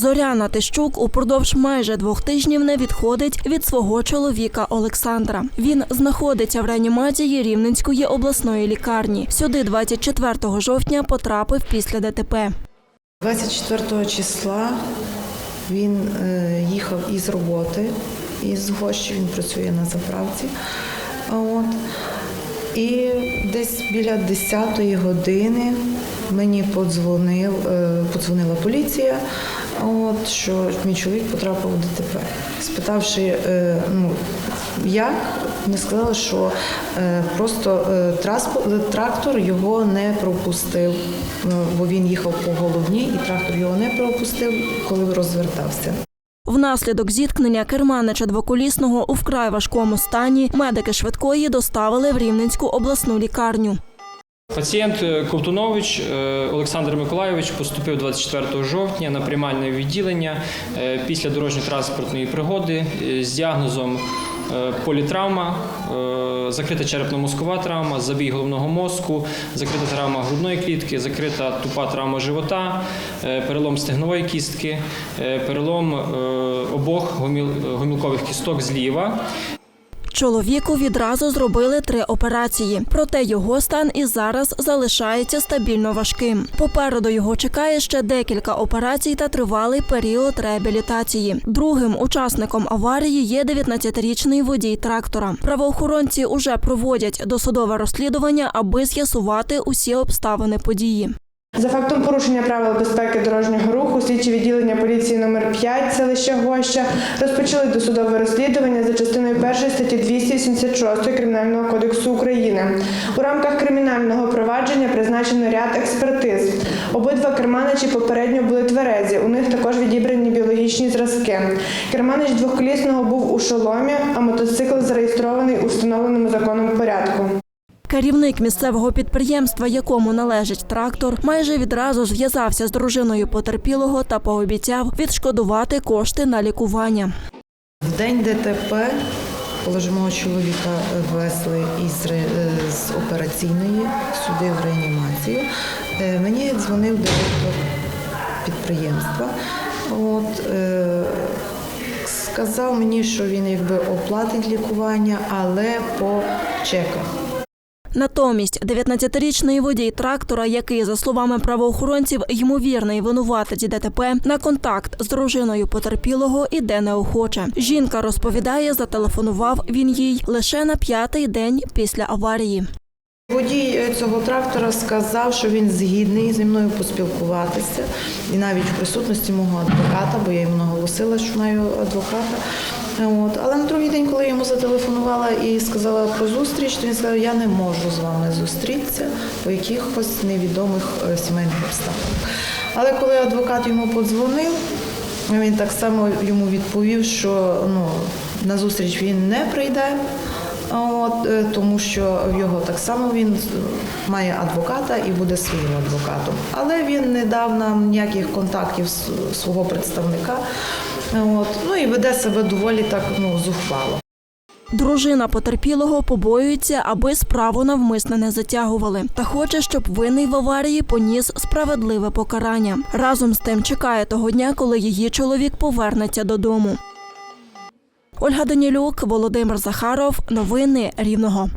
Зоряна Тищук упродовж майже двох тижнів не відходить від свого чоловіка Олександра. Він знаходиться в реанімації Рівненської обласної лікарні. Сюди 24 жовтня потрапив після ДТП. 24 числа він е, їхав із роботи, із Гощі, він працює на заправці. От. І десь біля 10-ї години мені подзвонив, е, подзвонила поліція, от, що мій чоловік потрапив у ДТП. Спитавши, е, ну, як, не сказали, що е, просто е, трактор його не пропустив, ну, бо він їхав по головній, і трактор його не пропустив, коли розвертався. Внаслідок зіткнення керманича двоколісного у вкрай важкому стані медики швидкої доставили в Рівненську обласну лікарню. Пацієнт е, Ковтунович Олександр Миколайович поступив 24 жовтня на приймальне відділення е, після дорожньо-транспортної пригоди е, з діагнозом е, політравма, закрита черепно-мозкова травма, забій головного мозку, закрита травма грудної клітки, закрита тупа травма живота, перелом стегнової кістки, перелом обох гомілкових кісток зліва. Чоловіку відразу зробили три операції, проте його стан і зараз залишається стабільно важким. Попереду його чекає ще декілька операцій та тривалий період реабілітації. Другим учасником аварії є 19-річний водій трактора. Правоохоронці уже проводять досудове розслідування, аби з'ясувати усі обставини події. За фактом порушення правил безпеки дорожнього руху слідчі відділення поліції номер 5 селища Гоща розпочали досудове розслідування за частиною 1 статті 286 Кримінального кодексу України. У рамках кримінального провадження призначено ряд експертиз. Обидва керманичі попередньо були тверезі. У них також відібрані біологічні зразки. Керманич двохколісного був у шоломі, а мотоцикл зареєстрований у встановленому законом порядку. Керівник місцевого підприємства, якому належить трактор, майже відразу зв'язався з дружиною потерпілого та пообіцяв відшкодувати кошти на лікування. В день ДТП, мого чоловіка везли із, е, з операційної сюди в реанімацію, е, мені дзвонив директор підприємства. От, е, сказав мені, що він якби оплатить лікування, але по чеках. Натомість 19-річний водій трактора, який, за словами правоохоронців, ймовірний винуватець ДТП, на контакт з дружиною потерпілого іде неохоче. Жінка розповідає, зателефонував він їй лише на п'ятий день після аварії. Водій е, цього трактора сказав, що він згідний зі мною поспілкуватися, і навіть в присутності мого адвоката, бо я йому наголосила, що маю адвоката. От. Але на другий день, коли я йому зателефонувала і сказала про зустріч, то він сказав, я не можу з вами зустрітися по якихось невідомих е, сімейних обставинах. Але коли адвокат йому подзвонив, він так само йому відповів, що ну, на зустріч він не прийде. От, е, тому що в його так само він має адвоката і буде своїм адвокатом. Але він не дав нам ніяких контактів з свого представника. От, ну і веде себе доволі так ну, зухвало. Дружина потерпілого побоюється, аби справу навмисне не затягували, та хоче, щоб винний в аварії поніс справедливе покарання. Разом з тим чекає того дня, коли її чоловік повернеться додому. Ольга Данілюк, Володимир Захаров. Новини Рівного.